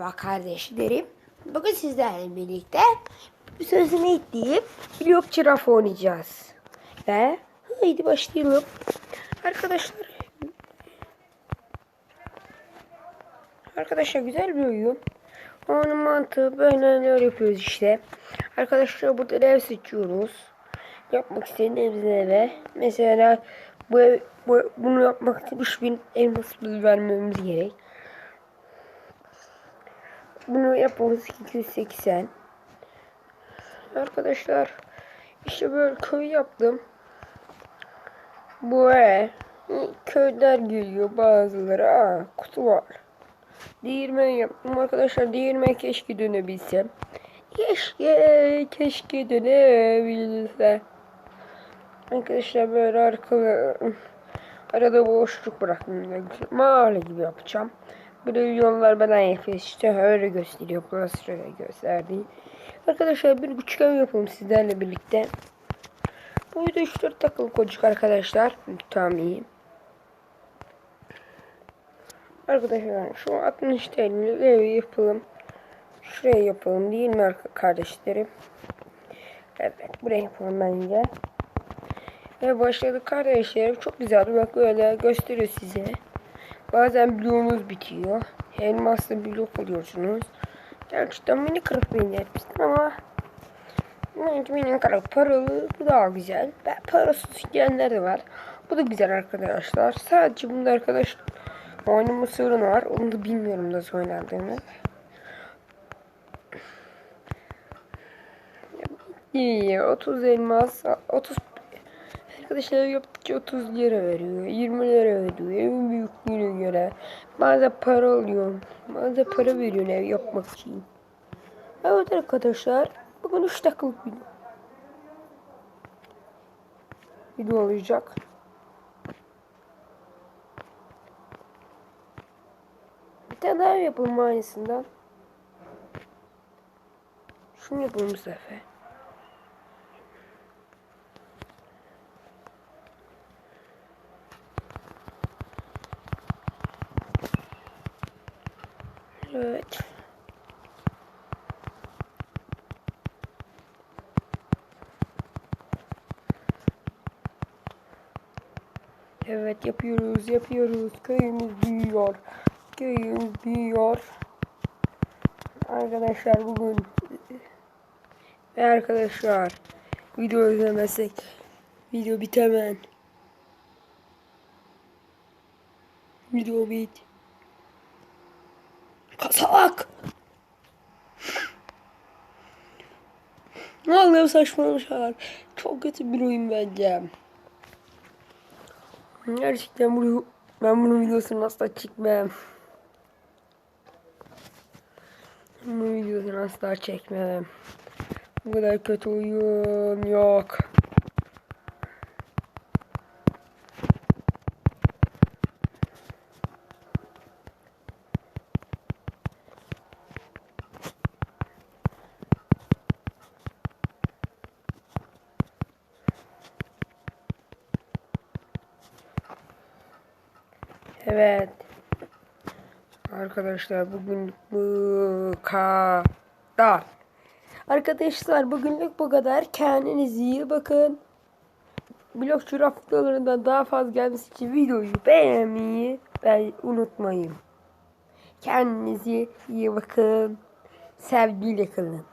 Merhaba kardeşlerim. Bugün sizlerle birlikte sözünü ettiğim blok çıraf oynayacağız. Ve haydi başlayalım. Arkadaşlar Arkadaşlar güzel bir oyun. Onun mantığı böyle yapıyoruz işte. Arkadaşlar burada ev seçiyoruz. Yapmak istediğimiz eve. Mesela bu, ev, bu bunu yapmak için 3000 elmas vermemiz gerek. Bunu yapmamız 280. Arkadaşlar işte böyle köy yaptım. Bu köyler geliyor bazıları. Aa kutu var. Değirmen yaptım arkadaşlar. Değirmen keşke dönebilsem. Keşke keşke dönebilse. Arkadaşlar böyle arkalı arada boşluk bıraktım. Mahalle gibi yapacağım. Böyle yollar bana yapıyor işte öyle gösteriyor. Burası şöyle gösterdi. Arkadaşlar bir ev yapalım sizlerle birlikte. Bu video 3-4 dakikalık olacak arkadaşlar. Tamam iyi. Arkadaşlar şu 60 TL'lik evi yapalım. Şuraya yapalım değil mi kardeşlerim? Evet buraya yapalım bence. Ve başladık kardeşlerim. Çok güzel. Bak böyle gösteriyor size. Bazen bloğunuz bitiyor. Elmasla blok oluyorsunuz. Gerçekten mini kırık yapmıştım ama Bence mini kırık paralı bu daha güzel. Ben parasız isteyenler de var. Bu da güzel arkadaşlar. Sadece bunda arkadaşlar oynama sorunu var. Onu da bilmiyorum nasıl oynandığını. İyi 30 elmas 30 Arkadaşlar yaptıkça 30 lira veriyor. 20 lira veriyor. Evin büyüklüğüne göre. Bazen para alıyor. Bazen para veriyor ev yapmak için. Evet arkadaşlar. Bugün 3 dakikalık video. Video olacak. Bir tane daha yapalım aynısından. Şunu yapalım bu sefer. Evet. Evet yapıyoruz yapıyoruz. Köyümüz büyüyor. Köyümüz büyüyor. Arkadaşlar bugün ve arkadaşlar video izlemezsek video bitemez. Video bit. Ne oluyor saçmalamışlar. Çok kötü bir oyun bence. Gerçekten bunu ben bunun videosunu asla çekmem. Bunun videosunu asla çekmem. Bu kadar kötü oyun yok. Evet. Arkadaşlar bugün bu kadar. Arkadaşlar bugünlük bu kadar. Kendinize iyi bakın. Blok videolarından daha fazla gelmesi için videoyu beğenmeyi ben unutmayın. Kendinize iyi bakın. Sevgiyle kalın.